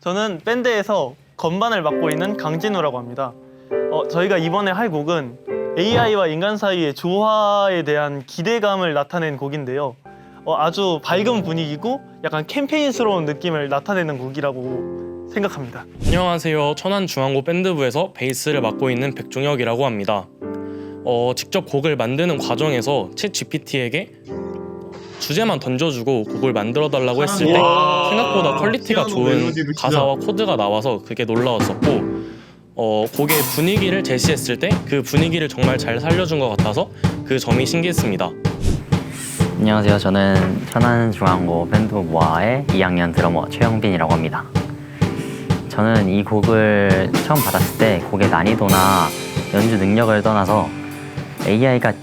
저는 밴드에서 건반을 맡고 있는 강진우라고 합니다. 어, 저희가 이번에 할 곡은 AI와 인간 사이의 조화에 대한 기대감을 나타낸 곡인데요. 어, 아주 밝은 분위기고 약간 캠페인스러운 느낌을 나타내는 곡이라고 생각합니다. 안녕하세요. 천안중앙고 밴드부에서 베이스를 맡고 있는 백종혁이라고 합니다. 어, 직접 곡을 만드는 과정에서 챗 GPT에게 주제만 던져주고 곡을 만들어 달라고 했을 때 생각보다 퀄리티가 좋은 가사와 코드가 나와서 그게 놀라웠었고 어, 곡의 분위기를 제시했을 때 그 분위기를 정말 잘 살려준 것 같아서 그 점이 신기했습니다. 안녕하세요. 저는 천안중앙고 밴드 모아의 2학년 드러머 최영빈이라고 합니다. 저는 이 곡을 처음 받았을 때 곡의 난이도나 연주 능력을 떠나서 AI가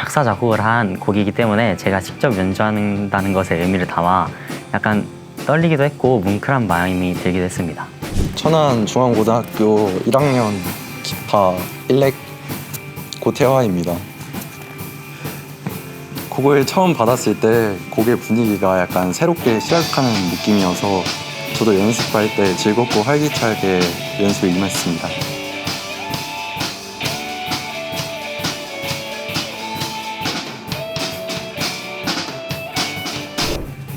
작사 작곡을 한 곡이기 때문에 제가 직접 연주한다는 것에 의미를 담아 약간 떨리기도 했고 뭉클한 마음이 들기도 했습니다. 천안 중앙고등학교 1학년 기파 1렉 고태화입니다. 곡을 처음 받았을 때 곡의 분위기가 약간 새롭게 시작하는 느낌이어서 저도 연습할 때 즐겁고 활기차게 연습에 임했습니다.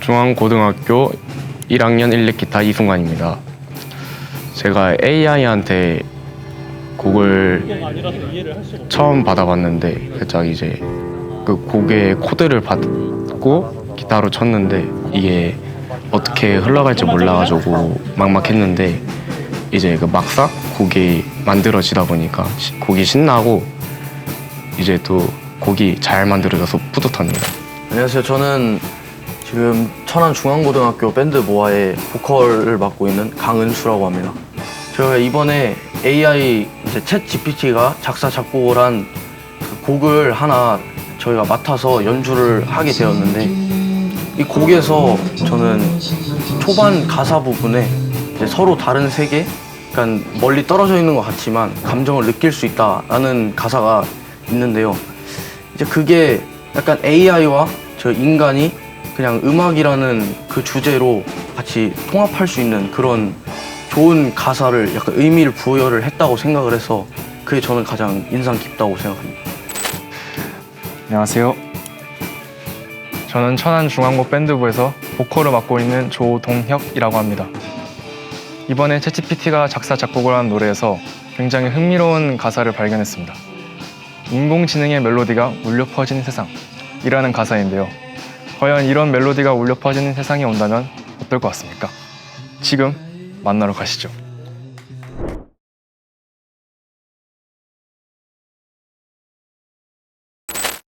중앙고등학교 1학년 1렉 기타 이승관입니다. 제가 AI한테 곡을 처음 받아봤는데 살짝 이제 그 곡의 코드를 받고 기타로 쳤는데 이게 어떻게 흘러갈지 몰라가지고 막막했는데 이제 그 막상 곡이 만들어지다 보니까 시- 곡이 신나고 이제 또 곡이 잘 만들어져서 뿌듯합니다. 안녕하세요. 저는 지금 천안 중앙고등학교 밴드 모아의 보컬을 맡고 있는 강은수라고 합니다. 저희가 이번에 AI 이제 챗 GPT가 작사 작곡을 한 그 곡을 하나 저희가 맡아서 연주를 하게 되었는데 이 곡에서 저는 초반 가사 부분에 이제 서로 다른 세계, 그러니까 멀리 떨어져 있는 것 같지만 감정을 느낄 수 있다라는 가사가 있는데요. 이제 그게 약간 AI와 저 인간이 그냥 음악이라는 그 주제로 같이 통합할 수 있는 그런 좋은 가사를 약간 의미를 부여를 했다고 생각을 해서 그게 저는 가장 인상 깊다고 생각합니다. 안녕하세요. 저는 천안 중앙고 밴드부에서 보컬을 맡고 있는 조동혁이라고 합니다. 이번에 챗GPT가 작사 작곡을 한 노래에서 굉장히 흥미로운 가사를 발견했습니다. 인공지능의 멜로디가 울려 퍼지는 세상이라는 가사인데요. 과연 이런 멜로디가 울려 퍼지는 세상이 온다면 어떨 것 같습니까? 지금 만나러 가시죠.